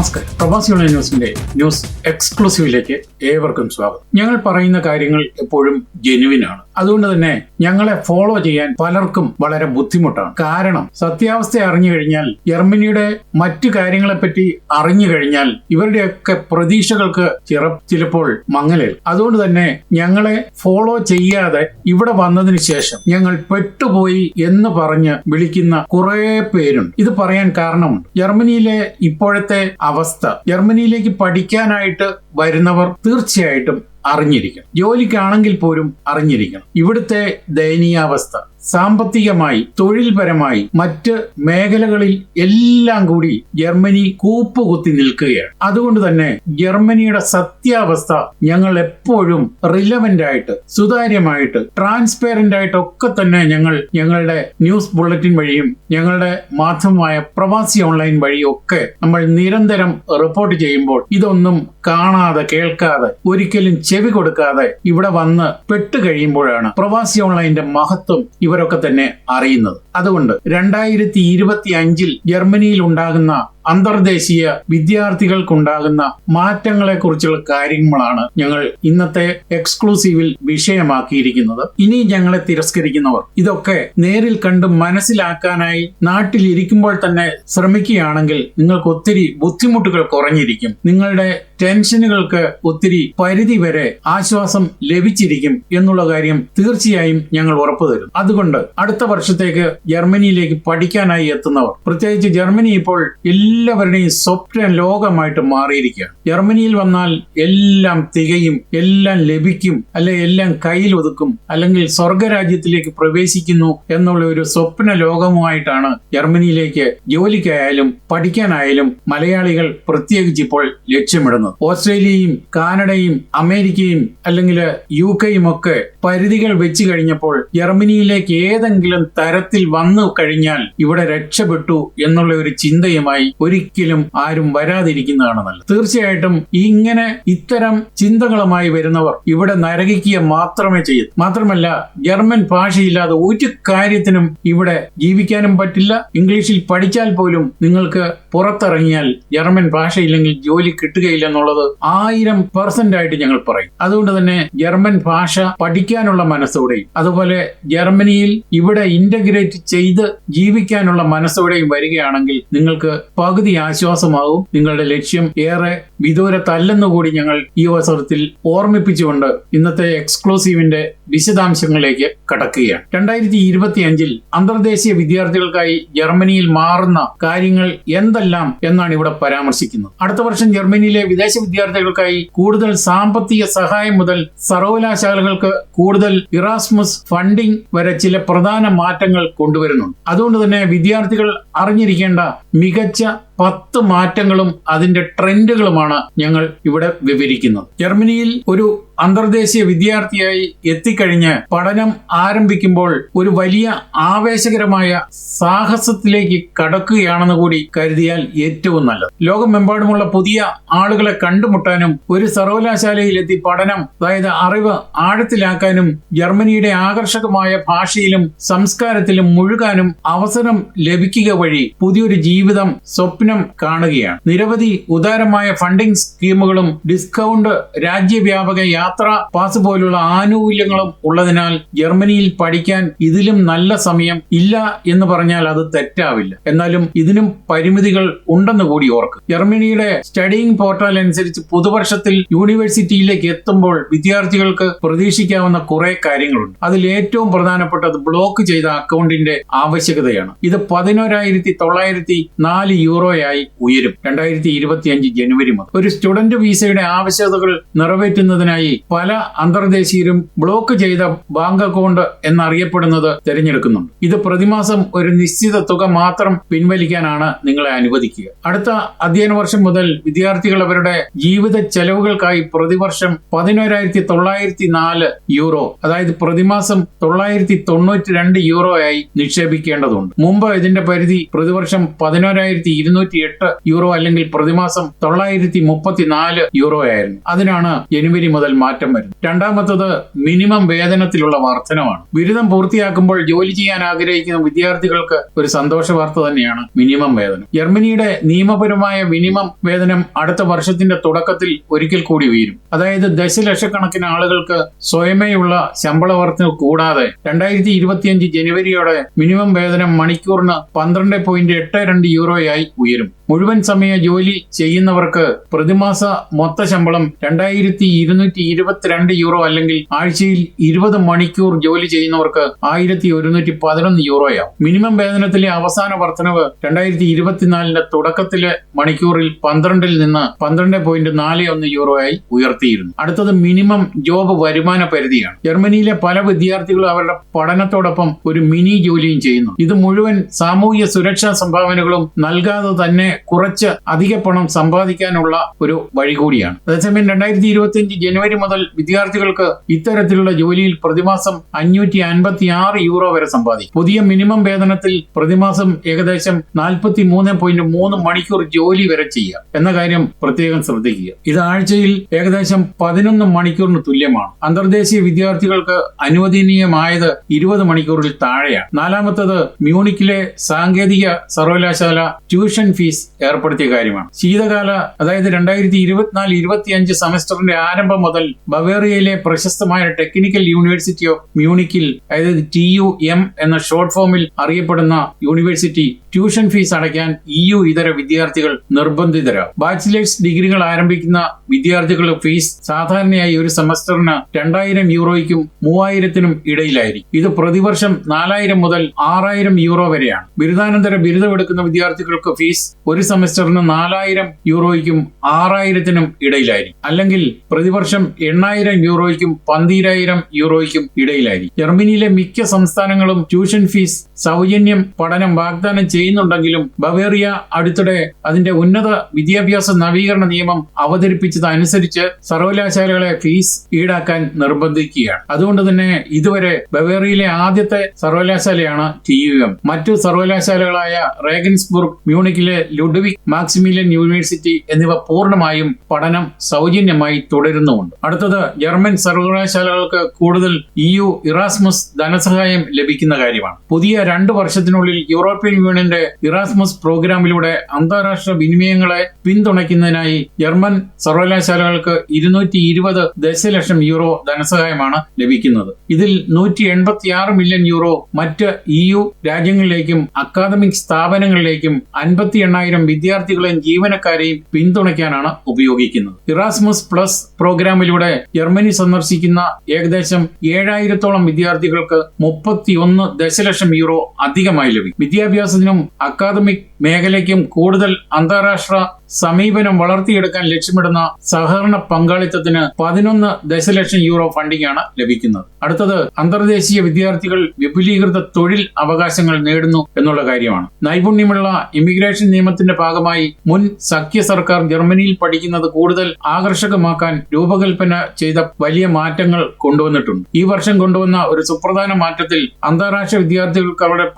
നമസ്കാരം. പ്രവാസി ഓൺലൈൻ ന്യൂസിന്റെ ന്യൂസ് എക്സ്ക്ലൂസീവിലേക്ക് ഏവർക്കും സ്വാഗതം. ഞങ്ങൾ പറയുന്ന കാര്യങ്ങൾ എപ്പോഴും ജെനുവിൻ ആണ് അതുകൊണ്ട് തന്നെ ഞങ്ങളെ ഫോളോ ചെയ്യാൻ പലർക്കും വളരെ ബുദ്ധിമുട്ടാണ്. കാരണം സത്യാവസ്ഥ അറിഞ്ഞു കഴിഞ്ഞാൽ ജർമ്മനിയുടെ മറ്റു കാര്യങ്ങളെപ്പറ്റി അറിഞ്ഞു കഴിഞ്ഞാൽ ഇവരുടെയൊക്കെ പ്രതീക്ഷകൾക്ക് ചിറ ചിലപ്പോൾ മങ്ങലേൽ. അതുകൊണ്ട് തന്നെ ഞങ്ങളെ ഫോളോ ചെയ്യാതെ ഇവിടെ വന്നതിന് ശേഷം ഞങ്ങൾ പെട്ടുപോയി എന്ന് പറഞ്ഞ് വിളിക്കുന്ന കുറെ പേരുണ്ട്. ഇത് പറയാൻ കാരണമുണ്ട് ജർമ്മനിയിലെ ഇപ്പോഴത്തെ അവസ്ഥ. ജർമ്മനിയിലേക്ക് പഠിക്കാനായിട്ട് വരുന്നവർ തീർച്ചയായിട്ടും അറിഞ്ഞിരിക്കണം. ജോലിക്കാണെങ്കിൽ പോലും അറിഞ്ഞിരിക്കണം. ഇവിടുത്തെ ദയനീയാവസ്ഥ സാമ്പത്തികമായി തൊഴിൽപരമായി മറ്റ് മേഖലകളിൽ എല്ലാം കൂടി ജർമ്മനി കൂപ്പുകുത്തി നിൽക്കുകയാണ്. അതുകൊണ്ട് തന്നെ ജർമ്മനിയുടെ സത്യാവസ്ഥ ഞങ്ങൾ എപ്പോഴും റിലവന്റ് ആയിട്ട് സുതാര്യമായിട്ട് ട്രാൻസ്പെറന്റ് ആയിട്ടൊക്കെ തന്നെ ഞങ്ങൾ ഞങ്ങളുടെ ന്യൂസ് ബുള്ളറ്റിൻ വഴിയും ഞങ്ങളുടെ മാധ്യമമായ പ്രവാസി ഓൺലൈൻ വഴിയും ഒക്കെ നമ്മൾ നിരന്തരം റിപ്പോർട്ട് ചെയ്യുമ്പോൾ ഇതൊന്നും കാണാതെ കേൾക്കാതെ ഒരിക്കലും ചെവി കൊടുക്കാതെ ഇവിടെ വന്ന് പെട്ട് കഴിയുമ്പോഴാണ് പ്രവാസി ഓൺലൈന്റെ മഹത്വം ഇവരൊക്കെ തന്നെ അറിയുന്നത്. അതുകൊണ്ട് രണ്ടായിരത്തി ഇരുപത്തി അഞ്ചിൽ ജർമ്മനിയിൽ ഉണ്ടാകുന്ന അന്തർദേശീയ വിദ്യാർത്ഥികൾക്കുണ്ടാകുന്ന മാറ്റങ്ങളെ കുറിച്ചുള്ള കാര്യങ്ങളാണ് ഞങ്ങൾ ഇന്നത്തെ എക്സ്ക്ലൂസീവിൽ വിഷയമാക്കിയിരിക്കുന്നത്. ഇനി ഞങ്ങളെ തിരസ്കരിക്കുന്നവർ ഇതൊക്കെ നേരിൽ കണ്ട് മനസ്സിലാക്കാനായി നാട്ടിൽ ഇരിക്കുമ്പോൾ തന്നെ ശ്രമിക്കുകയാണെങ്കിൽ നിങ്ങൾക്ക് ഒത്തിരി ബുദ്ധിമുട്ടുകൾ കുറഞ്ഞിരിക്കും. നിങ്ങളുടെ ടെൻഷനുകൾക്ക് ഒത്തിരി പരിധി വരെ ആശ്വാസം ലഭിച്ചിരിക്കും എന്നുള്ള കാര്യം തീർച്ചയായും ഞങ്ങൾ ഉറപ്പു തരും. അതുകൊണ്ട് അടുത്ത വർഷത്തേക്ക് ജർമ്മനിയിലേക്ക് പഠിക്കാനായി എത്തുന്നവർ പ്രത്യേകിച്ച് ജർമ്മനി ഇപ്പോൾ എല്ലാവരുടെയും സ്വപ്ന ലോകമായിട്ട് മാറിയിരിക്കുകയാണ് ജർമ്മനിയിൽ വന്നാൽ എല്ലാം തികയും എല്ലാം ലഭിക്കും അല്ലെ എല്ലാം കയ്യിൽ ഒതുക്കും അല്ലെങ്കിൽ സ്വർഗരാജ്യത്തിലേക്ക് പ്രവേശിക്കുന്നു എന്നുള്ള ഒരു സ്വപ്ന ലോകവുമായിട്ടാണ് ജർമ്മനിയിലേക്ക് ജോലിക്കായാലും പഠിക്കാനായാലും മലയാളികൾ പ്രത്യേകിച്ച് ഇപ്പോൾ ലക്ഷ്യമിടുന്നത്. ഓസ്ട്രേലിയയും കാനഡയും അമേരിക്കയും അല്ലെങ്കിൽ യു കെയും ഒക്കെ പരിധികൾ വെച്ച് കഴിഞ്ഞപ്പോൾ ജർമ്മനിയിലേക്ക് ഏതെങ്കിലും തരത്തിൽ വന്നു കഴിഞ്ഞാൽ ഇവിടെ രക്ഷപ്പെട്ടു എന്നുള്ള ഒരു ചിന്തയുമായി ഒരിക്കലും ആരും വരാതിരിക്കുന്നതാണ് നല്ലത്. തീർച്ചയായിട്ടും ഇങ്ങനെ ഇത്തരം ചിന്തകളുമായി വരുന്നവർ ഇവിടെ നരകിക്കുക മാത്രമേ ചെയ്യൂ. മാത്രമല്ല ജർമ്മൻ ഭാഷയില്ലാതെ ഒരു കാര്യത്തിനും ഇവിടെ ജീവിക്കാനും പറ്റില്ല. ഇംഗ്ലീഷിൽ പഠിച്ചാൽ പോലും നിങ്ങൾക്ക് പുറത്തിറങ്ങിയാൽ ജർമ്മൻ ഭാഷയില്ലെങ്കിൽ ജോലി കിട്ടുകയില്ല എന്നുള്ളത് ആയിരം പെർസെന്റ് ആയിട്ട് ഞങ്ങൾ പറയും. അതുകൊണ്ട് തന്നെ ജർമ്മൻ ഭാഷ പഠിക്കാനുള്ള മനസ്സോടെയും അതുപോലെ ജർമ്മനിയിൽ ഇവിടെ ഇന്റഗ്രേറ്റ് ചെയ്ത് ജീവിക്കാനുള്ള മനസ്സോടെയും വരികയാണെങ്കിൽ നിങ്ങൾക്ക് പകുതി ആശ്വാസമാവും. നിങ്ങളുടെ ലക്ഷ്യം ഏറെ വിദൂരത്തല്ലെന്ന് കൂടി ഞങ്ങൾ ഈ അവസരത്തിൽ ഓർമ്മിപ്പിച്ചുകൊണ്ട് ഇന്നത്തെ എക്സ്ക്ലൂസീവിന്റെ വിശദാംശങ്ങളിലേക്ക് കടക്കുകയാണ്. രണ്ടായിരത്തി ഇരുപത്തി അഞ്ചിൽ അന്തർദേശീയ വിദ്യാർത്ഥികൾക്കായി ജർമ്മനിയിൽ മാറുന്ന കാര്യങ്ങൾ എന്തെല്ലാം എന്നാണ് ഇവിടെ പരാമർശിക്കുന്നത്. അടുത്ത വർഷം ജർമ്മനിയിലെ വിദേശ വിദ്യാർത്ഥികൾക്കായി കൂടുതൽ സാമ്പത്തിക സഹായം മുതൽ സർവകലാശാലകൾക്ക് കൂടുതൽ ഇറാസ്മസ് ഫണ്ടിംഗ് വരെ ചില പ്രധാന മാറ്റങ്ങൾ കൊണ്ടുവരുന്നുണ്ട്. അതുകൊണ്ട് തന്നെ വിദ്യാർത്ഥികൾ അറിഞ്ഞിരിക്കേണ്ട മികച്ച പത്ത് മാറ്റങ്ങളും അതിന്റെ ട്രെൻഡുകളുമാണ് ഞങ്ങൾ ഇവിടെ വിവരിക്കുന്നത്. ജർമ്മനിയിൽ ഒരു അന്തർദേശീയ വിദ്യാർത്ഥിയായി എത്തിക്കഴിഞ്ഞ് പഠനം ആരംഭിക്കുമ്പോൾ ഒരു വലിയ ആവേശകരമായ സാഹസത്തിലേക്ക് കടക്കുകയാണെന്ന് കൂടി കരുതിയാൽ ഏറ്റവും നല്ലത്. ലോകമെമ്പാടുമുള്ള പുതിയ ആളുകളെ കണ്ടുമുട്ടാനും ഒരു സർവകലാശാലയിലെത്തി പഠനം അതായത് അറിവ് ആഴത്തിലാക്കാനും ജർമ്മനിയുടെ ആകർഷകമായ ഭാഷയിലും സംസ്കാരത്തിലും മുഴുകാനും അവസരം ലഭിക്കുക വഴി പുതിയൊരു ജീവിതം സ്വപ്നം കാണുകയാണ്. നിരവധി ഉദാരമായ ഫണ്ടിംഗ് സ്കീമുകളും ഡിസ്കൗണ്ട് രാജ്യവ്യാപക യാത്രാ പാസ് പോലുള്ള ആനുകൂല്യങ്ങളും ഉള്ളതിനാൽ ജർമ്മനിയിൽ പഠിക്കാൻ ഇതിലും നല്ല സമയം ഇല്ല എന്ന് പറഞ്ഞാൽ അത് തെറ്റാവില്ല. എന്നാലും ഇതിനും പരിമിതികൾ ഉണ്ടെന്ന് കൂടി ഓർക്കുക ജർമ്മനിയുടെ സ്റ്റഡിയിങ് പോർട്ടൽ അനുസരിച്ച് പുതുവർഷത്തിൽ യൂണിവേഴ്സിറ്റിയിലേക്ക് എത്തുമ്പോൾ വിദ്യാർത്ഥികൾക്ക് പ്രതീക്ഷിക്കാവുന്ന കുറെ കാര്യങ്ങളുണ്ട്. അതിൽ ഏറ്റവും പ്രധാനപ്പെട്ടത് ബ്ലോക്ക് ചെയ്ത അക്കൗണ്ടിന്റെ ആവശ്യകതയാണ്. ഇത് പതിനോരായിരത്തി തൊള്ളായിരത്തി നാല് യൂറോയായി ഉയരും. രണ്ടായിരത്തി ഇരുപത്തി അഞ്ച് ജനുവരി മുതൽ. ഒരു സ്റ്റുഡന്റ് വിസയുടെ ആവശ്യകതകൾ നിറവേറ്റുന്നതിനായി പല അന്തർദേശീയരും ബ്ലോക്ക് ചെയ്ത ബാങ്ക് അക്കൗണ്ട് എന്നറിയപ്പെടുന്നത് തിരഞ്ഞെടുക്കുന്നുണ്ട്. ഇത് പ്രതിമാസം ഒരു നിശ്ചിത തുക മാത്രം പിൻവലിക്കാനാണ് നിങ്ങളെ അനുവദിക്കുക. അടുത്ത അധ്യയന വർഷം മുതൽ വിദ്യാർത്ഥികൾ അവരുടെ ജീവിത ചെലവുകൾക്കായി പ്രതിവർഷം പതിനോരായിരത്തി തൊള്ളായിരത്തി നാല് യൂറോ അതായത് പ്രതിമാസം തൊള്ളായിരത്തി തൊണ്ണൂറ്റി രണ്ട് യൂറോ ആയി നിക്ഷേപിക്കേണ്ടതുണ്ട്. മുമ്പ് ഇതിന്റെ പരിധി പ്രതിവർഷം പതിനോരായിരത്തി ഇരുന്നൂറ്റി എട്ട് യൂറോ അല്ലെങ്കിൽ പ്രതിമാസം തൊള്ളായിരത്തി മുപ്പത്തി നാല് യൂറോ ആയിരുന്നു. അതിനാണ് ജനുവരി മുതൽ മാറ്റം മാറ്റം വരുന്നു. രണ്ടാമത്തത് മിനിമം വേതനത്തിലുള്ള വർധനമാണ് ബിരുദം പൂർത്തിയാക്കുമ്പോൾ ജോലി ചെയ്യാൻ ആഗ്രഹിക്കുന്ന വിദ്യാർത്ഥികൾക്ക് ഒരു സന്തോഷ വാർത്ത തന്നെയാണ് മിനിമം വേതനം. ജർമ്മനിയുടെ നിയമപരമായ മിനിമം വേതനം അടുത്ത വർഷത്തിന്റെ തുടക്കത്തിൽ ഒരിക്കൽ കൂടി ഉയരും. അതായത് ദശലക്ഷക്കണക്കിന് ആളുകൾക്ക് സ്വയമേയുള്ള ശമ്പള വർധന കൂടാതെ രണ്ടായിരത്തി ഇരുപത്തിയഞ്ച് ജനുവരിയോടെ മിനിമം വേതനം മണിക്കൂറിന് പന്ത്രണ്ട് പോയിന്റ് എട്ട് രണ്ട് യൂറോയായി ഉയരും. മുഴുവൻ സമയ ജോലി ചെയ്യുന്നവർക്ക് പ്രതിമാസ മൊത്ത ശമ്പളം രണ്ടായിരത്തി ഇരുന്നൂറ്റി ഇരുപത്തിരണ്ട് യൂറോ അല്ലെങ്കിൽ ആഴ്ചയിൽ ഇരുപത് മണിക്കൂർ ജോലി ചെയ്യുന്നവർക്ക് ആയിരത്തി ഒരുന്നൂറ്റി പതിനൊന്ന് യൂറോയാവും മിനിമം വേതനത്തിലെ അവസാന വർധനവ് രണ്ടായിരത്തി ഇരുപത്തിനാലിന്റെ തുടക്കത്തിലെ മണിക്കൂറിൽ പന്ത്രണ്ടിൽ നിന്ന് പന്ത്രണ്ട് പോയിന്റ് നാല് ഒന്ന് യൂറോയായി ഉയർത്തിയിരുന്നു. അടുത്തത് മിനിമം ജോബ് വരുമാന പരിധിയാണ്. ജർമ്മനിയിലെ പല വിദ്യാർത്ഥികളും അവരുടെ പഠനത്തോടൊപ്പം ഒരു മിനി ജോലിയും ചെയ്യുന്നു. ഇത് മുഴുവൻ സാമൂഹ്യ സുരക്ഷാ സംഭാവനകളും നൽകാതെ തന്നെ കുറച്ച് അധിക പണം സമ്പാദിക്കാനുള്ള ഒരു വഴികൂടിയാണ് അതേസമയം രണ്ടായിരത്തി ഇരുപത്തിയഞ്ച് ജനുവരി മുതൽ വിദ്യാർത്ഥികൾക്ക് ഇത്തരത്തിലുള്ള ജോലിയിൽ പ്രതിമാസം അഞ്ഞൂറ്റി അൻപത്തി ആറ് യൂറോ വരെ സമ്പാദിക്കും. പുതിയ മിനിമം വേതനത്തിൽ പ്രതിമാസം ഏകദേശം നാൽപ്പത്തി മൂന്ന് പോയിന്റ് മൂന്ന് മണിക്കൂർ ജോലി വരെ ചെയ്യാം എന്ന കാര്യം പ്രത്യേകം ശ്രദ്ധിക്കുക. ഇത് ആഴ്ചയിൽ ഏകദേശം പതിനൊന്ന് മണിക്കൂറിന് തുല്യമാണ്. അന്തർദേശീയ വിദ്യാർത്ഥികൾക്ക് അനുവദനീയമായത് ഇരുപത് മണിക്കൂറിൽ താഴെയാണ്. നാലാമത്തത് മ്യൂണിക്കിലെ സാങ്കേതിക സർവകലാശാല ട്യൂഷൻ ഫീസ് ഏർപ്പെടുത്തിയ കാര്യമാണ്. ശീതകാല അതായത് രണ്ടായിരത്തി ഇരുപത്തിനാല് ഇരുപത്തിയഞ്ച് സെമസ്റ്ററിന്റെ ആരംഭം മുതൽ ബവേറിയയിലെ പ്രശസ്തമായ ടെക്നിക്കൽ യൂണിവേഴ്സിറ്റി ഓഫ് മ്യൂണിക്കിൽ അതായത് ടി യു എം എന്ന ഷോർട്ട് ഫോമിൽ അറിയപ്പെടുന്ന യൂണിവേഴ്സിറ്റി ട്യൂഷൻ ഫീസ് അടയ്ക്കാൻ ഇ യു ഇതര വിദ്യാർത്ഥികൾ നിർബന്ധിതരാകും ബാച്ചിലേഴ്സ് ഡിഗ്രികൾ ആരംഭിക്കുന്ന വിദ്യാർത്ഥികളുടെ ഫീസ് സാധാരണയായി ഒരു സെമസ്റ്ററിന് രണ്ടായിരം യൂറോയ്ക്കും മൂവായിരത്തിനും ഇടയിലായിരിക്കും. ഇത് പ്രതിവർഷം നാലായിരം മുതൽ ആറായിരം യൂറോ വരെയാണ്. ബിരുദാനന്തര ബിരുദമെടുക്കുന്ന വിദ്യാർത്ഥികൾക്ക് ഫീസ് ഒരു സെമസ്റ്ററിന് നാലായിരം യൂറോയ്ക്കും ആറായിരത്തിനും ഇടയിലായിരിക്കും. അല്ലെങ്കിൽ പ്രതിവർഷം എണ്ണായിരം യൂറോയ്ക്കും പന്തീരായിരം യൂറോയ്ക്കും ഇടയിലായിരിക്കും. ജർമ്മനിയിലെ മിക്ക സംസ്ഥാനങ്ങളും ട്യൂഷൻ ഫീസ് സൗജന്യം പഠനം വാഗ്ദാനം ചെയ്യുന്നുണ്ടെങ്കിലും ബവേറിയ അടുത്തിടെ അതിന്റെ ഉന്നത വിദ്യാഭ്യാസ നവീകരണ നിയമം അവതരിപ്പിച്ചതനുസരിച്ച് സർവകലാശാലകളെ ഫീസ് ഈടാക്കാൻ നിർബന്ധിക്കുകയാണ്. അതുകൊണ്ട് തന്നെ ഇതുവരെ ബവേറിയയിലെ ആദ്യത്തെ സർവകലാശാലയാണ് ടി യു എം. മറ്റു സർവകലാശാലകളായ റേഗൻസ്ബുർഗ് മ്യൂണിക്കിലെ ലുഡ്വിക് മാക്സിമിലിയൻ യൂണിവേഴ്സിറ്റി എന്നിവ പൂർണമായും പഠനം സൗജന്യമായി തുടരുന്നുമുണ്ട്. അടുത്തത് ജർമ്മൻ സർവകലാശാലകൾക്ക് കൂടുതൽ ഇ യു ഇറാസ്മസ് ധനസഹായം ലഭിക്കുന്ന കാര്യമാണ്. പുതിയ രണ്ട് വർഷത്തിനുള്ളിൽ യൂറോപ്യൻ യൂണിയന്റെ ഇറാസ്മസ് പ്രോഗ്രാമിലൂടെ അന്താരാഷ്ട്ര വിനിമയങ്ങളെ പിന്തുണയ്ക്കുന്നതിനായി ജർമ്മൻ സർവകലാശാലകൾക്ക് ഇരുന്നൂറ്റി ഇരുപത് ദശലക്ഷം യൂറോ ധനസഹായമാണ് ലഭിക്കുന്നത്. ഇതിൽ നൂറ്റി എൺപത്തിയാറ് മില്യൺ യൂറോ മറ്റ് ഇ യു രാജ്യങ്ങളിലേക്കും അക്കാദമിക് സ്ഥാപനങ്ങളിലേക്കും അൻപത്തി എണ്ണായിരം വിദ്യാർത്ഥികളെയും ജീവനക്കാരെയും പിന്തുണയ്ക്കാനാണ് ഉപയോഗിക്കുന്നത്. ഇറാസ്മസ് പ്ലസ് പ്രോഗ്രാമിലൂടെ ജർമ്മനി സന്ദർശിക്കുന്ന ഏകദേശം ഏഴായിരത്തോളം വിദ്യാർത്ഥികൾക്ക് മുപ്പത്തിയൊന്ന് ദശലക്ഷം യൂറോ അധികമായി ലഭിക്കും. വിദ്യാഭ്യാസത്തിനും അക്കാദമിക് മേഖലയ്ക്കും കൂടുതൽ അന്താരാഷ്ട്ര സമീപനം വളർത്തിയെടുക്കാൻ ലക്ഷ്യമിടുന്ന സഹകരണ പങ്കാളിത്തത്തിന് പതിനൊന്ന് ദശലക്ഷം യൂറോ ഫണ്ടിംഗ് ആണ് ലഭിക്കുന്നത്. അടുത്തത് അന്തർദേശീയ വിദ്യാർത്ഥികൾ വിപുലീകൃത തൊഴിൽ അവകാശങ്ങൾ നേടുന്നു എന്നുള്ള കാര്യമാണ്. നൈപുണ്യമുള്ള ഇമിഗ്രേഷൻ നിയമത്തിന്റെ ഭാഗമായി മുൻ സഖ്യ സർക്കാർ ജർമ്മനിയിൽ പഠിക്കുന്നത് കൂടുതൽ ആകർഷകമാക്കാൻ രൂപകൽപ്പന ചെയ്ത വലിയ മാറ്റങ്ങൾ കൊണ്ടുവന്നിട്ടുണ്ട്. ഈ വർഷം കൊണ്ടുവന്ന ഒരു സുപ്രധാന മാറ്റത്തിൽ അന്താരാഷ്ട്ര വിദ്യാർത്ഥികൾക്ക് അവരുടെ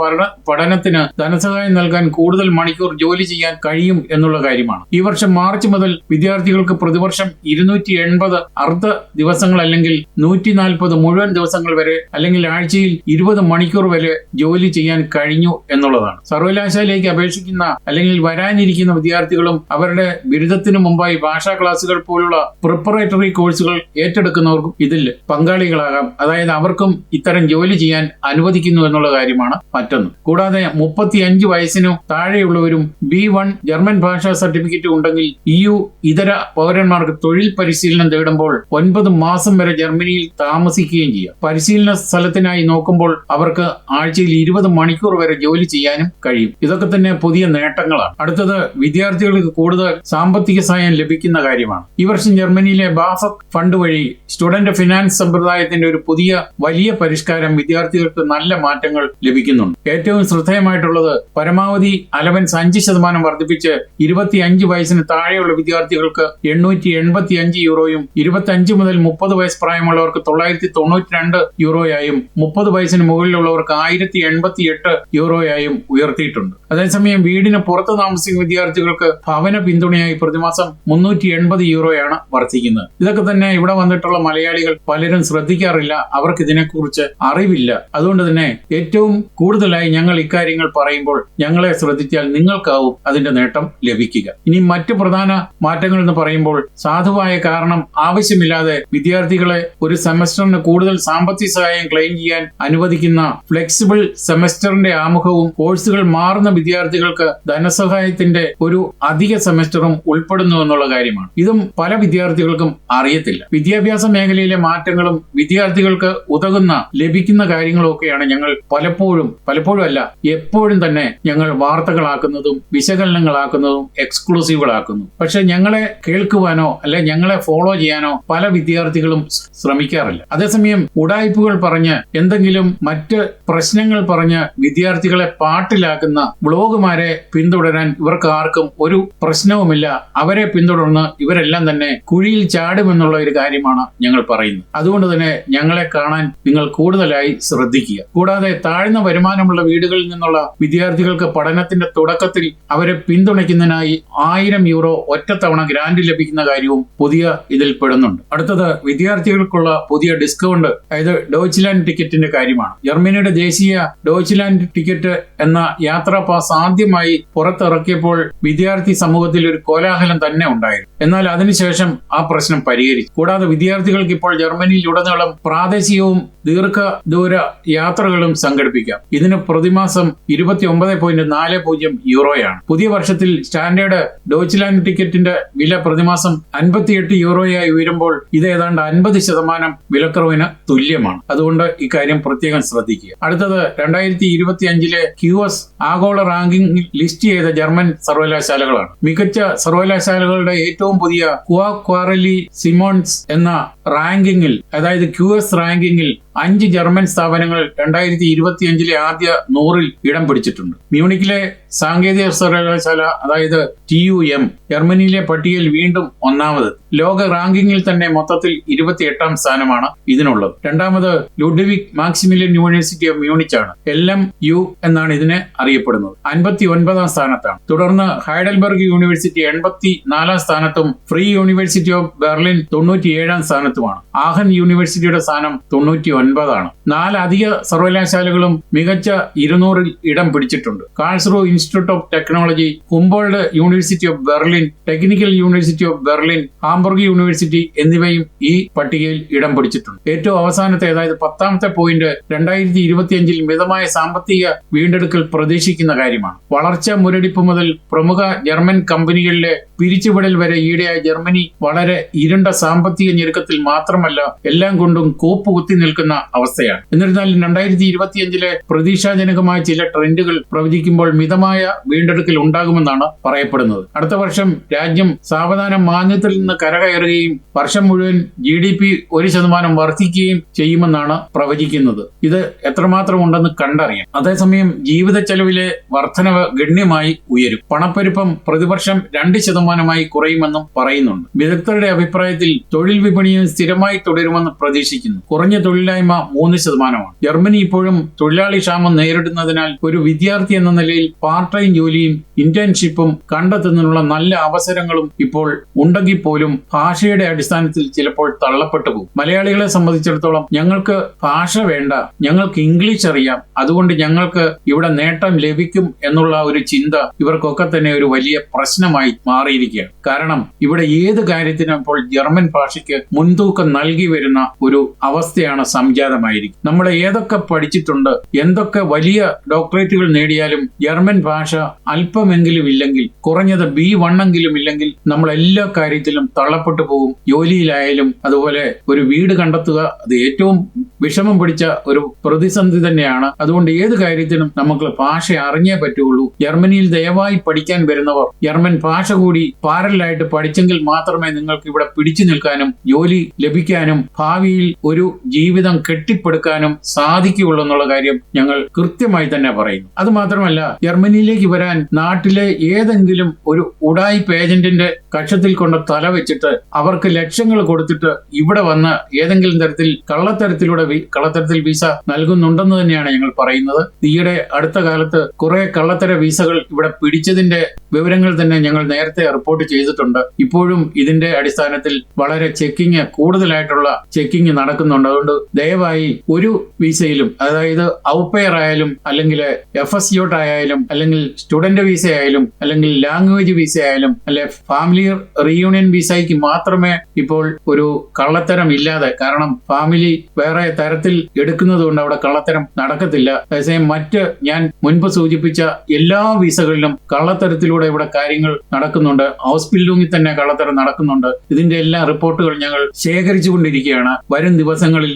പഠനത്തിന് ധനസഹായം നൽകാൻ കൂടുതൽ മണിക്കൂർ ജോലി ചെയ്യാൻ കഴിയും എന്നുള്ള കാര്യമാണ്. ഈ വർഷം മാർച്ച് മുതൽ വിദ്യാർത്ഥികൾക്ക് പ്രതിവർഷം ഇരുന്നൂറ്റി എൺപത് അർദ്ധ ദിവസങ്ങൾ അല്ലെങ്കിൽ നൂറ്റി നാൽപ്പത് മുഴുവൻ ദിവസങ്ങൾ വരെ അല്ലെങ്കിൽ ആഴ്ചയിൽ ഇരുപത് മണിക്കൂർ വരെ ജോലി ചെയ്യാൻ കഴിഞ്ഞു എന്നുള്ളതാണ്. സർവകലാശാലയിലേക്ക് അപേക്ഷിക്കുന്ന അല്ലെങ്കിൽ വരാനിരിക്കുന്ന വിദ്യാർത്ഥികളും അവരുടെ ബിരുദത്തിനു മുമ്പായി ഭാഷാ ക്ലാസുകൾ പോലുള്ള പ്രിപ്പറേറ്ററി കോഴ്സുകൾ ഏറ്റെടുക്കുന്നവർക്കും ഇതിൽ പങ്കാളികളാകാം. അതായത് അവർക്കും ഇത്തരം ജോലി ചെയ്യാൻ അനുവദിക്കുന്നു എന്നുള്ള കാര്യമാണ് മറ്റൊന്ന്. കൂടാതെ മുപ്പത്തി അഞ്ച് വയസ്സിനു താഴെയുള്ളവരും ബി വൺ ജർമ്മൻ ഭാഷാ സർട്ടിഫിക്കറ്റ് ഉണ്ടെങ്കിൽ ഇ യു ഇതര പൗരന്മാർക്ക് തൊഴിൽ പരിശീലനം തേടുമ്പോൾ ഒൻപത് മാസം വരെ ജർമ്മനിയിൽ താമസിക്കുകയും ചെയ്യാം. പരിശീലന സ്ഥലത്തിനായി നോക്കുമ്പോൾ അവർക്ക് ആഴ്ചയിൽ ഇരുപത് മണിക്കൂർ വരെ ജോലി ചെയ്യാനും കഴിയും. ഇതൊക്കെ തന്നെ പുതിയ നേട്ടങ്ങളാണ്. അടുത്തത് വിദ്യാർത്ഥികൾക്ക് കൂടുതൽ സാമ്പത്തിക സഹായം ലഭിക്കുന്ന കാര്യമാണ്. ഈ വർഷം ജർമ്മനിയിലെ ബാഫക് ഫണ്ട് വഴി സ്റ്റുഡന്റ് ഫിനാൻസ് സമ്പ്രദായത്തിന്റെ ഒരു പുതിയ വലിയ പരിഷ്കാരം വിദ്യാർത്ഥികൾക്ക് നല്ല മാറ്റങ്ങൾ ലഭിക്കുന്നുണ്ട്. ഏറ്റവും ശ്രദ്ധേയമായിട്ടുള്ളത് പരമാവധി അലവൻസ് അഞ്ച് ശതമാനം വർദ്ധിപ്പിച്ച് ഇരുപത്തി ഇരുപത്തഞ്ച് വയസ്സിന് താഴെയുള്ള വിദ്യാർത്ഥികൾക്ക് എണ്ണൂറ്റി എൺപത്തി അഞ്ച് യൂറോയും ഇരുപത്തഞ്ച് മുതൽ മുപ്പത് വയസ്സ് പ്രായമുള്ളവർക്ക് തൊള്ളായിരത്തി തൊണ്ണൂറ്റി രണ്ട് യൂറോയായും മുപ്പത് വയസ്സിന് മുകളിലുള്ളവർക്ക് ആയിരത്തി എൺപത്തി എട്ട് യൂറോയായും ഉയർത്തിയിട്ടുണ്ട്. അതേസമയം വീടിന് പുറത്ത് താമസിക്കുന്ന വിദ്യാർത്ഥികൾക്ക് ഭവന പിന്തുണയായി പ്രതിമാസം മുന്നൂറ്റി എൺപത് യൂറോയാണ് വർദ്ധിക്കുന്നത്. ഇതൊക്കെ തന്നെ ഇവിടെ വന്നിട്ടുള്ള മലയാളികൾ പലരും ശ്രദ്ധിക്കാറില്ല. അവർക്ക് ഇതിനെക്കുറിച്ച് അറിവില്ല. അതുകൊണ്ട് തന്നെ ഏറ്റവും കൂടുതലായി ഞങ്ങൾ ഇക്കാര്യങ്ങൾ പറയുമ്പോൾ ഞങ്ങളെ ശ്രദ്ധിച്ചാൽ നിങ്ങൾക്കാവും അതിന്റെ നേട്ടം ലഭിക്കുക. ഇനി മറ്റു പ്രധാന മാറ്റങ്ങൾ എന്ന് പറയുമ്പോൾ സാധുവായ കാരണം ആവശ്യമില്ലാതെ വിദ്യാർത്ഥികളെ ഒരു സെമസ്റ്ററിന് കൂടുതൽ സാമ്പത്തിക സഹായം ക്ലെയിം ചെയ്യാൻ അനുവദിക്കുന്ന ഫ്ലെക്സിബിൾ സെമസ്റ്ററിന്റെ ആമുഖവും കോഴ്സുകൾ മാറുന്ന വിദ്യാർത്ഥികൾക്ക് ധനസഹായത്തിന്റെ ഒരു അധിക സെമസ്റ്ററും ഉൾപ്പെടുന്നു എന്നുള്ള കാര്യമാണ്. ഇതും പല വിദ്യാർത്ഥികൾക്കും അറിയത്തില്ല. വിദ്യാഭ്യാസ മേഖലയിലെ മാറ്റങ്ങളും വിദ്യാർത്ഥികൾക്ക് ഉതകുന്ന ലഭിക്കുന്ന കാര്യങ്ങളൊക്കെയാണ് ഞങ്ങൾ പലപ്പോഴും പലപ്പോഴും അല്ല എപ്പോഴും തന്നെ ഞങ്ങൾ വാർത്തകളാക്കുന്നതും വിശകലനങ്ങളാക്കുന്നതും എക്സ്ക്ലൂസീവുകളാക്കുന്നു പക്ഷെ ഞങ്ങളെ കേൾക്കുവാനോ അല്ലെ ഞങ്ങളെ ഫോളോ ചെയ്യാനോ പല വിദ്യാർത്ഥികളും ശ്രമിക്കാറില്ല. അതേസമയം ഉടായ്പകൾ പറഞ്ഞ് എന്തെങ്കിലും മറ്റ് പ്രശ്നങ്ങൾ പറഞ്ഞ് വിദ്യാർത്ഥികളെ പാട്ടിലാക്കുന്ന ബ്ലോഗുമാരെ പിന്തുടരാൻ ഇവർക്ക് ആർക്കും ഒരു പ്രശ്നവുമില്ല. അവരെ പിന്തുടർന്ന് ഇവരെല്ലാം തന്നെ കുഴിയിൽ ചാടുമെന്നുള്ള ഒരു കാര്യമാണ് ഞങ്ങൾ പറയുന്നത്. അതുകൊണ്ട് തന്നെ ഞങ്ങളെ കാണാൻ നിങ്ങൾ കൂടുതലായി ശ്രദ്ധിക്കുക. കൂടാതെ താഴ്ന്ന വരുമാനമുള്ള വീടുകളിൽ നിന്നുള്ള വിദ്യാർത്ഥികൾക്ക് പഠനത്തിന്റെ തുടക്കത്തിൽ അവരെ പിന്തുണയ്ക്കുന്നതിനായി ആയിരം യൂറോ ഒറ്റത്തവണ ഗ്രാന്റ് ലഭിക്കുന്ന കാര്യവും പുതിയ ഇതിൽ പെടുന്നുണ്ട്. അടുത്തത് വിദ്യാർത്ഥികൾക്കുള്ള പുതിയ ഡിസ്കൗണ്ട് അതായത് ഡോയ്ച്ച്ലാൻഡ് ടിക്കറ്റിന്റെ കാര്യമാണ്. ജർമ്മനിയുടെ ദേശീയ ഡോയ്ച്ച്ലാൻഡ് ടിക്കറ്റ് എന്ന യാത്രാ പാസ് ആദ്യമായി പുറത്തിറക്കിയപ്പോൾ വിദ്യാർത്ഥി സമൂഹത്തിൽ ഒരു കോലാഹലം തന്നെ ഉണ്ടായിരുന്നു. എന്നാൽ അതിനുശേഷം ആ പ്രശ്നം പരിഹരിച്ചു. കൂടാതെ വിദ്യാർത്ഥികൾക്ക് ഇപ്പോൾ ജർമ്മനിയിൽ ജർമ്മനിയിലുടനീളം പ്രാദേശികവും ദീർഘദൂര യാത്രകളും സംഘടിപ്പിക്കാം. ഇതിന് പ്രതിമാസം ഇരുപത്തി ഒമ്പത് പോയിന്റ് നാല് പൂജ്യം യൂറോയാണ്. പുതിയ വർഷത്തിൽ സ്റ്റാൻഡേർഡ് ഡോച്ച്ലാൻഡ് ടിക്കറ്റിന്റെ വില പ്രതിമാസം അൻപത്തിയെട്ട് യൂറോയായി ഉയരുമ്പോൾ ഇത് ഏതാണ്ട് അൻപത് ശതമാനം വിലക്കുറവിന് തുല്യമാണ്. അതുകൊണ്ട് ഇക്കാര്യം പ്രത്യേകം ശ്രദ്ധിക്കുക. അടുത്തത് രണ്ടായിരത്തി ഇരുപത്തി അഞ്ചിലെ ക്യു എസ് ആഗോള റാങ്കിംഗ് ലിസ്റ്റ് ചെയ്ത ജർമ്മൻ സർവകലാശാലകളാണ്. മികച്ച സർവകലാശാലകളുടെ ഏറ്റവും പുതിയ കുവാ ക്വാറലി സിമോൺസ് എന്ന റാങ്കിങ്ങിൽ അതായത് ക്യു എസ് റാങ്കിങ്ങിൽ അഞ്ച് ജർമ്മൻ സ്ഥാപനങ്ങൾ രണ്ടായിരത്തി ഇരുപത്തിയഞ്ചിലെ ആദ്യ നൂറിൽ ഇടം പിടിച്ചിട്ടുണ്ട്. മ്യൂണിക്കിലെ സാങ്കേതിക സർവകലാശാല അതായത് ടി യു എം ജർമ്മനിയിലെ പട്ടികയിൽ വീണ്ടും ഒന്നാമത്. ലോക റാങ്കിങ്ങിൽ തന്നെ മൊത്തത്തിൽ ഇരുപത്തിയെട്ടാം സ്ഥാനമാണ് ഇതിനുള്ളത്. രണ്ടാമത് Ludwig Maximilian university of Munich ആണ് എൽ എം യു എന്നാണ് ഇതിനെ അറിയപ്പെടുന്നത്. അൻപത്തി ഒൻപതാം സ്ഥാനത്താണ്. തുടർന്ന് ഹൈഡൽബർഗ് യൂണിവേഴ്സിറ്റി എൺപത്തി നാലാം സ്ഥാനത്തും ഫ്രീ യൂണിവേഴ്സിറ്റി ഓഫ് ബെർലിൻ തൊണ്ണൂറ്റിയേഴാം സ്ഥാനത്തുമാണ്. ആഹൻ യൂണിവേഴ്സിറ്റിയുടെ സ്ഥാനം തൊണ്ണൂറ്റി ഒൻപതാണ്. നാലധിക സർവകലാശാലകളും മികച്ച ഇരുന്നൂറിൽ ഇടം പിടിച്ചിട്ടുണ്ട്. Karlsruhe institute of technology Humboldt university of Berlin technical university of Berlin Hamburg university എന്നിവയും ഈ പട്ടികയിൽ ഇടം പിടിച്ചിട്ടുണ്ട്. ഏറ്റവും അവസാനത്തെ അതായത് പത്താമത്തെ പോയിന്റ് രണ്ടായിരത്തി ഇരുപത്തിയഞ്ചിൽ മിതമായ സാമ്പത്തിക വീണ്ടെടുക്കൽ പ്രതീക്ഷിക്കുന്ന കാര്യമാണ്. വളർച്ച മുരടിപ്പ് മുതൽ പ്രമുഖ ജർമ്മൻ കമ്പനികളിലെ പിരിച്ചുവിടൽ വരെ ഈടെയായ ജർമ്മനി വളരെ ഇരുണ്ട സാമ്പത്തിക ഞെരുക്കത്തിൽ മാത്രമല്ല എല്ലാം കൊണ്ടും കൂപ്പുകുത്തി നിൽക്കുന്ന അവസ്ഥയാണ്. എന്നിരുന്നാലും രണ്ടായിരത്തി ഇരുപത്തിയഞ്ചിലെ പ്രതീക്ഷാജനകമായ ചില ട്രെൻഡുകൾ പ്രവചിക്കുമ്പോൾ മിതമായ വീണ്ടെടുക്കൽ ഉണ്ടാകുമെന്നാണ് പറയപ്പെടുന്നത്. അടുത്ത വർഷം രാജ്യം സാവധാനം മാന്യത്തിൽ നിന്ന് കരകയറുകയും വർഷം മുഴുവൻ ജി ഡി പി ഒരു ശതമാനം വർദ്ധിക്കുകയും ചെയ്യുമെന്നാണ് പ്രവചിക്കുന്നത്. ഇത് എത്രമാത്രം ഉണ്ടെന്ന് കണ്ടറിയാം. അതേസമയം ജീവിത ചെലവിലെ വർധനവ് ഗണ്യമായി ഉയരും. പണപ്പെരുപ്പം പ്രതിവർഷം രണ്ട് ശതമാനമായി കുറയുമെന്നും പറയുന്നുണ്ട്. വിദഗ്ധരുടെ അഭിപ്രായത്തിൽ തൊഴിൽ വിപണിയും സ്ഥിരമായി തുടരുമെന്ന് പ്രതീക്ഷിക്കുന്നു. കുറഞ്ഞ തൊഴിലില്ലായ്മ മൂന്ന് ശതമാനമാണ്. ജർമ്മനി ഇപ്പോഴും തൊഴിലാളി ക്ഷാമം നേരിടുന്നതിനാൽ ഒരു വിദ്യാർത്ഥി എന്ന നിലയിൽ പാർട്ട് ടൈം ജോലിയും ഇന്റേൺഷിപ്പും കണ്ടെത്തുന്നതിനുള്ള നല്ല അവസരങ്ങളും ഇപ്പോൾ ഉണ്ടെങ്കിൽ പോലും ഭാഷയുടെ അടിസ്ഥാനത്തിൽ ചിലപ്പോൾ തള്ളപ്പെട്ടു പോകും. മലയാളികളെ സംബന്ധിച്ചിടത്തോളം ഞങ്ങൾക്ക് ഭാഷ വേണ്ട ഞങ്ങൾക്ക് ഇംഗ്ലീഷ് അറിയാം അതുകൊണ്ട് ഞങ്ങൾക്ക് ഇവിടെ നേട്ടം ലഭിക്കും എന്നുള്ള ഒരു ചിന്ത ഇവർക്കൊക്കെ തന്നെ ഒരു വലിയ പ്രശ്നമായി മാറിയിരിക്കുകയാണ്. കാരണം ഇവിടെ ഏത് കാര്യത്തിനും ഇപ്പോൾ ജർമ്മൻ ഭാഷയ്ക്ക് മുൻതൂക്കം നൽകി വരുന്ന ഒരു അവസ്ഥയാണ് സംജാതമായിരിക്കും നമ്മൾ ഏതൊക്കെ പഠിച്ചിട്ടുണ്ട് എന്തൊക്കെ വലിയ ഡോക്ടറേറ്റുകൾ നേടിയാലും ജർമ്മൻ ഭാഷ അല്പമെങ്കിലും ഇല്ലെങ്കിൽ കുറഞ്ഞത് ബി വണ്ണെങ്കിലും ഇല്ലെങ്കിൽ നമ്മൾ എല്ലാ കാര്യത്തിലും തള്ളപ്പെട്ടു പോകും. ജോലിയിലായാലും അതുപോലെ ഒരു വീട് കണ്ടെത്തുക അത് ഏറ്റവും വിഷമം പിടിച്ച ഒരു പ്രതിസന്ധി തന്നെയാണ്. അതുകൊണ്ട് ഏത് കാര്യത്തിനും നമുക്ക് ഭാഷ അറിഞ്ഞേ പറ്റുള്ളൂ ജർമ്മനിയിൽ ദയവായി പഠിക്കാൻ വരുന്നവർ ജർമ്മൻ ഭാഷ കൂടി പാരലായിട്ട് പഠിച്ചെങ്കിൽ മാത്രമേ നിങ്ങൾക്ക് ഇവിടെ പിടിച്ചു നിൽക്കാനും ജോലി ലഭിക്കാനും ഭാവിയിൽ ഒരു ജീവിതം കെട്ടിപ്പടുക്കാനും സാധിക്കുകയുള്ളൂ എന്നുള്ള കാര്യം ഞങ്ങൾ കൃത്യമായി തന്നെ പറയുന്നു. അത് മാത്രമല്ല ജർമ്മനിയിലേക്ക് വരാൻ നാട്ടിലെ ഏതെങ്കിലും ഒരു ഉഡായിപ്പ് ഏജന്റിന്റെ കക്ഷത്തിൽ കൊണ്ട് തല വെച്ചിട്ട് അവർക്ക് ലക്ഷങ്ങൾ കൊടുത്തിട്ട് ഇവിടെ വന്ന് ഏതെങ്കിലും തരത്തിൽ കള്ളത്തരത്തിലൂടെ കള്ളത്തരത്തിൽ വിസ നൽകുന്നുണ്ടെന്ന് തന്നെയാണ് ഞങ്ങൾ പറയുന്നത്. ഈയിടെ അടുത്ത കാലത്ത് കുറെ കള്ളത്തര വിസകൾ ഇവിടെ പിടിച്ചതിന്റെ വിവരങ്ങൾ തന്നെ ഞങ്ങൾ നേരത്തെ റിപ്പോർട്ട് ചെയ്തിട്ടുണ്ട്. ഇപ്പോഴും ഇതിന്റെ അടിസ്ഥാനത്തിൽ വളരെ ചെക്കിങ് കൂടുതലായിട്ടുള്ള ചെക്കിങ് നടക്കുന്നുണ്ട്. അതുകൊണ്ട് ദയവായി ഒരു വിസയിലും അതായത് ഔപ്പയർ ആയാലും അല്ലെങ്കിൽ എഫ് എസ് ആയാലും അല്ലെങ്കിൽ സ്റ്റുഡന്റ് വിസ ആയാലും അല്ലെങ്കിൽ ലാംഗ്വേജ് വിസ ആയാലും അല്ലെ ഫാമിലി റീയൂണിയൻ വിസയ്ക്ക് മാത്രമേ ഇപ്പോൾ ഒരു കള്ളത്തരം ഇല്ലാതെ കാരണം ഫാമിലി വേറെ തരത്തിൽ എടുക്കുന്നത് കൊണ്ട് അവിടെ കള്ളത്തരം നടക്കത്തില്ല. അതേസമയം മറ്റ് ഞാൻ മുൻപ് സൂചിപ്പിച്ച എല്ലാ വിസകളിലും കള്ളത്തരത്തിലൂടെ ഇവിടെ കാര്യങ്ങൾ നടക്കുന്നുണ്ട്. ഹൗസ് ബിൽഡിംഗിൽ തന്നെ കള്ളത്തരം നടക്കുന്നുണ്ട്. ഇതിന്റെ എല്ലാ റിപ്പോർട്ടുകൾ ഞങ്ങൾ ശേഖരിച്ചുകൊണ്ടിരിക്കുകയാണ്. വരും ദിവസങ്ങളിൽ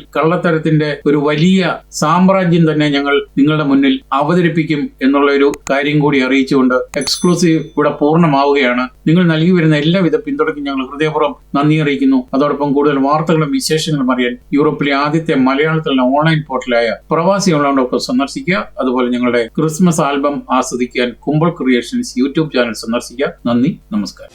കള്ളത്തരത്തിന്റെ ഒരു വലിയ സാമ്രാജ്യം തന്നെ ഞങ്ങൾ നിങ്ങളുടെ മുന്നിൽ അവതരിപ്പിക്കും എന്നുള്ള ഒരു കാര്യം കൂടി അറിയിച്ചുകൊണ്ട് എക്സ്ക്ലൂസീവ് ഇവിടെ പൂർണമാവുകയാണ്. നിങ്ങൾ നൽകി വരുന്ന എല്ലാവിധ പിന്തുണയ്ക്കും ഞങ്ങൾ ഹൃദയപൂർവം നന്ദി അറിയിക്കുന്നു. അതോടൊപ്പം കൂടുതൽ വാർത്തകളും വിശേഷങ്ങളും അറിയാൻ യൂറോപ്പിലെ ആദ്യത്തെ മലയാളത്തിലുള്ള ഓൺലൈൻ പോർട്ടലായ പ്രവാസി ഓൺലൈൻ സന്ദർശിക്കുക. അതുപോലെ ഞങ്ങളുടെ ക്രിസ്മസ് ആൽബം ആസ്വദിക്കാൻ കുമ്പൾ ക്രിയേഷൻസ് യൂട്യൂബ് ചാനൽ സന്ദർശിക്കുക. നന്ദി നമസ്കാരം.